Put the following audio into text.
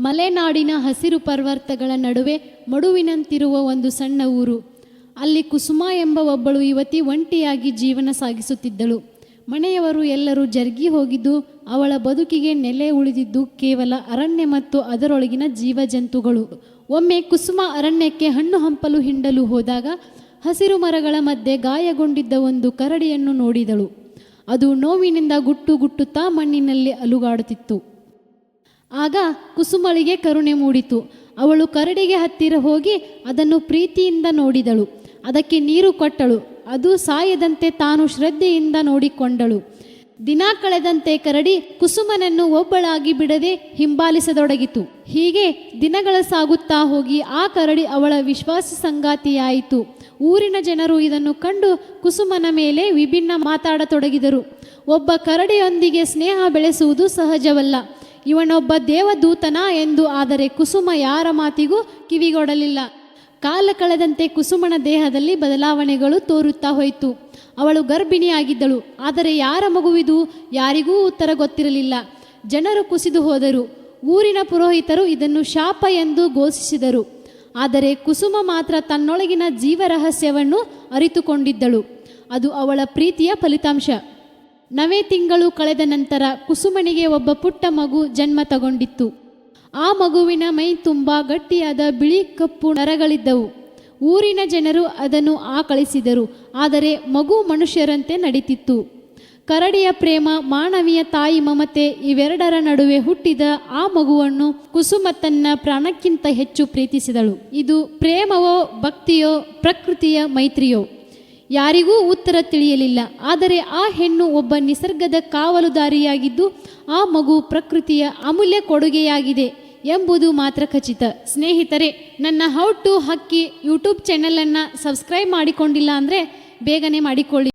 ಮಲೆನಾಡಿನ ಹಸಿರು ಪರ್ವತಗಳ ನಡುವೆ ಮಡುವಿನಂತಿರುವ ಒಂದು ಸಣ್ಣ ಊರು. ಅಲ್ಲಿ ಕುಸುಮ ಎಂಬ ಒಬ್ಬಳು ಯುವತಿ ಒಂಟಿಯಾಗಿ ಜೀವನ ಸಾಗಿಸುತ್ತಿದ್ದಳು. ಮನೆಯವರು ಎಲ್ಲರೂ ಜರುಗಿ ಹೋಗಿದ್ದು, ಅವಳ ಬದುಕಿಗೆ ನೆಲೆ ಉಳಿದಿದ್ದು ಕೇವಲ ಅರಣ್ಯ ಮತ್ತು ಅದರೊಳಗಿನ ಜೀವಜಂತುಗಳು. ಒಮ್ಮೆ ಕುಸುಮ ಅರಣ್ಯಕ್ಕೆ ಹಣ್ಣು ಹಂಪಲು ಹಿಂಡಲು ಹೋದಾಗ ಹಸಿರು ಮರಗಳ ಮಧ್ಯೆ ಗಾಯಗೊಂಡಿದ್ದ ಒಂದು ಕರಡಿಯನ್ನು ನೋಡಿದಳು. ಅದು ನೋವಿನಿಂದ ಗುಟ್ಟು ಗುಟ್ಟುತ್ತಾ ಮಣ್ಣಿನಲ್ಲಿ ಅಲುಗಾಡುತ್ತಿತ್ತು. ಆಗ ಕುಸುಮಳಿಗೆ ಕರುಣೆ ಮೂಡಿತು. ಅವಳು ಕರಡಿಗೆ ಹತ್ತಿರ ಹೋಗಿ ಅದನ್ನು ಪ್ರೀತಿಯಿಂದ ನೋಡಿದಳು. ಅದಕ್ಕೆ ನೀರು ಕೊಟ್ಟಳು. ಅದು ಸಾಯದಂತೆ ತಾನು ಶ್ರದ್ಧೆಯಿಂದ ನೋಡಿಕೊಂಡಳು. ದಿನ ಕಳೆದಂತೆ ಕರಡಿ ಕುಸುಮನನ್ನು ಒಬ್ಬಳಾಗಿ ಬಿಡದೆ ಹಿಂಬಾಲಿಸತೊಡಗಿತು. ಹೀಗೆ ದಿನಗಳ ಸಾಗುತ್ತಾ ಹೋಗಿ ಆ ಕರಡಿ ಅವಳ ವಿಶ್ವಾಸ ಸಂಗಾತಿಯಾಯಿತು. ಊರಿನ ಜನರು ಇದನ್ನು ಕಂಡು ಕುಸುಮನ ಮೇಲೆ ವಿಭಿನ್ನ ಮಾತಾಡತೊಡಗಿದರು. ಒಬ್ಬ ಕರಡಿಯೊಂದಿಗೆ ಸ್ನೇಹ ಬೆಳೆಸುವುದು ಸಹಜವಲ್ಲ. ಇವನೊಬ್ಬ ದೇವದೂತನ ಎಂದು ಆದರೆ ಕುಸುಮ ಯಾರ ಮಾತಿಗೂ ಕಿವಿಗೊಡಲಿಲ್ಲ. ಕಾಲ ಕಳೆದಂತೆ ಕುಸುಮನ ದೇಹದಲ್ಲಿ ಬದಲಾವಣೆಗಳು ತೋರುತ್ತಾ ಹೋಯಿತು. ಅವಳು ಗರ್ಭಿಣಿಯಾಗಿದ್ದಳು, ಆದರೆ ಯಾರ ಮಗುವಿದು ಯಾರಿಗೂ ಉತ್ತರ ಗೊತ್ತಿರಲಿಲ್ಲ. ಜನರು ಕುಸಿದು ಹೋದರು. ಊರಿನ ಪುರೋಹಿತರು ಇದನ್ನು ಶಾಪ ಎಂದು ಘೋಷಿಸಿದರು. ಆದರೆ ಕುಸುಮ ಮಾತ್ರ ತನ್ನೊಳಗಿನ ಜೀವರಹಸ್ಯವನ್ನು ಅರಿತುಕೊಂಡಿದ್ದಳು. ಅದು ಅವಳ ಪ್ರೀತಿಯ ಫಲಿತಾಂಶ. ನವೆ ತಿಂಗಳು ಕಳೆದ ನಂತರ ಕುಸುಮನಿಗೆ ಒಬ್ಬ ಪುಟ್ಟ ಮಗು ಜನ್ಮ ತಗೊಂಡಿತ್ತು. ಆ ಮಗುವಿನ ಮೈ ತುಂಬ ಗಟ್ಟಿಯಾದ ಬಿಳಿ ಕಪ್ಪು ನರಗಳಿದ್ದವು. ಊರಿನ ಜನರು ಅದನ್ನು ಆಕಳಿಸಿದರು. ಆದರೆ ಮಗು ಮನುಷ್ಯರಂತೆ ನಡೀತಿತ್ತು. ಕರಡಿಯ ಪ್ರೇಮ, ಮಾನವೀಯ ತಾಯಿ ಮಮತೆ ಇವೆರಡರ ನಡುವೆ ಹುಟ್ಟಿದ ಆ ಮಗುವನ್ನು ಕುಸುಮ ತನ್ನ ಪ್ರಾಣಕ್ಕಿಂತ ಹೆಚ್ಚು ಪ್ರೀತಿಸಿದಳು. ಇದು ಪ್ರೇಮವೋ ಭಕ್ತಿಯೋ ಪ್ರಕೃತಿಯ ಮೈತ್ರಿಯೋ? ಯಾರಿಗೂ ಉತ್ತರ ತಿಳಿಯಲಿಲ್ಲ. ಆದರೆ ಆ ಹೆಣ್ಣು ಒಬ್ಬ ನಿಸರ್ಗದ ಕಾವಲುದಾರಿಯಾಗಿದ್ದು, ಆ ಮಗು ಪ್ರಕೃತಿಯ ಅಮೂಲ್ಯ ಕೊಡುಗೆಯಾಗಿದೆ ಎಂಬುದು ಮಾತ್ರ ಖಚಿತ. ಸ್ನೇಹಿತರೆ, ನನ್ನ ಹೌ ಟು ಹಕ್ಕಿ ಯೂಟ್ಯೂಬ್ ಚಾನಲನ್ನು ಸಬ್ಸ್ಕ್ರೈಬ್ ಮಾಡಿಕೊಂಡಿಲ್ಲ ಅಂದರೆ ಬೇಗನೆ ಮಾಡಿಕೊಳ್ಳಿ.